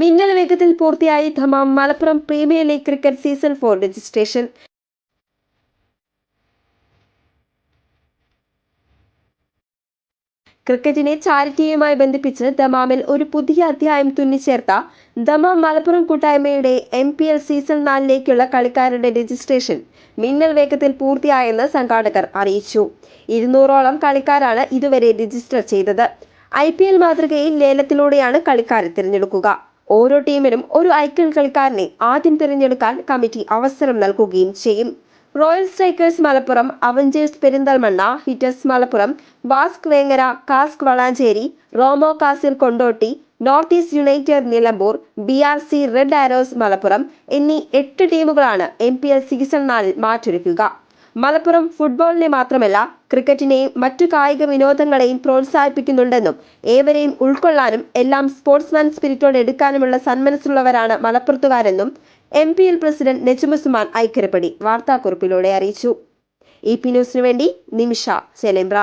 മിന്നൽ വേഗത്തിൽ പൂർത്തിയായി Dammam Malappuram premier league cricket season four registration. ക്രിക്കറ്റിനെ ചാരിറ്റിയുമായി ബന്ധിപ്പിച്ച് ദമാമിൽ ഒരു പുതിയ അധ്യായം തുന്നിച്ചേർത്ത ദമാം മലപ്പുറം കൂട്ടായ്മയുടെ എം പി എൽ സീസൺ നാലിലേക്കുള്ള കളിക്കാരുടെ രജിസ്ട്രേഷൻ മിന്നൽ വേഗത്തിൽ പൂർത്തിയായെന്ന് സംഘാടകർ അറിയിച്ചു. ഇരുന്നൂറോളം കളിക്കാരാണ് ഇതുവരെ രജിസ്റ്റർ ചെയ്തത്. ഐ പി എൽ മാതൃകയിൽ ലേലത്തിലൂടെയാണ് കളിക്കാരെ തിരഞ്ഞെടുക്കുക. ഓരോ ടീമിനും ഒരു ഐക്കൺ കളിക്കാരനെ ആദ്യം തിരഞ്ഞെടുക്കാൻ കമ്മിറ്റി അവസരം നൽകുകയും ചെയ്യും. Royal strikers Malappuram avengers Perinthalmanna hitters Malappuram വാസ്ക് Vengara കാസ്ക് Valanchery റോമോ castle Kondotty north east united Nilambur B R C red arrows Malappuram എന്നീ എട്ട് ടീമുകളാണ് എം പി എൽ സീസൺ നാലിൽ മാറ്റൊരുക്കുക. മലപ്പുറം ഫുട്ബോളിനെ മാത്രമല്ല ക്രിക്കറ്റിനെയും മറ്റു കായിക വിനോദങ്ങളെയും പ്രോത്സാഹിപ്പിക്കുന്നുണ്ടെന്നും ഏവരെയും ഉൾക്കൊള്ളാനും എല്ലാം സ്പോർട്സ്മാൻ സ്പിരിറ്റോടെ എടുക്കാനുമുള്ള സന്മനസ്സുള്ളവരാണ് മലപ്പുറത്തുകാരെന്നും എം പി എൽ പ്രസിഡന്റ് നെജുമുസ്മാൻ ഐക്യരപ്പടി വാർത്താക്കുറിപ്പിലൂടെ അറിയിച്ചു. ഇ പി ന്യൂസിനു വേണ്ടി നിമിഷ ചെലേമ്പ്ര